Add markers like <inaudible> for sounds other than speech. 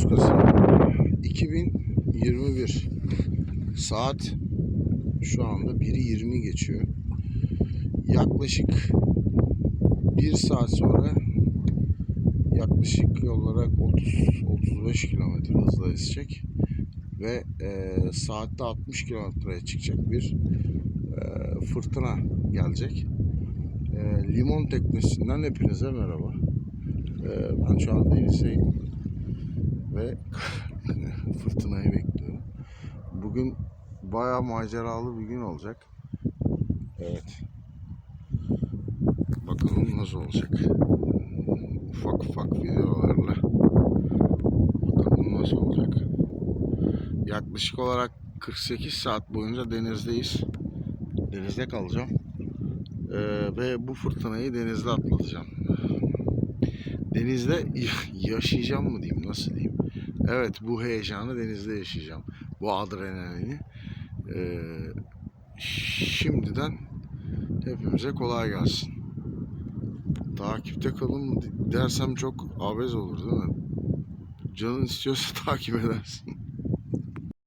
29 Kasım 2021 saat şu anda 1'i 20 geçiyor. Yaklaşık 1 saat sonra yaklaşık olarak 30-35 kilometre hızla esecek ve e, saatte 60 kilometreye çıkacak bir e, fırtına gelecek. E, limon teknesinden hepinize merhaba. E, ben şu an denizdeyim ve <laughs> fırtınayı bekliyorum. Bugün bayağı maceralı bir gün olacak. Evet. Bakalım nasıl olacak. Ufak ufak videolarla. Bakalım nasıl olacak. Yaklaşık olarak 48 saat boyunca denizdeyiz. Denizde kalacağım. Ee, ve bu fırtınayı denizde atlatacağım. Denizde <laughs> yaşayacağım mı diyeyim, nasıl diyeyim? Evet, bu heyecanı denizde yaşayacağım. Bu adrenalini. Ee, şimdiden hepimize kolay gelsin. Takipte kalın dersem çok abez olur değil mi? Canın istiyorsa <laughs> takip edersin.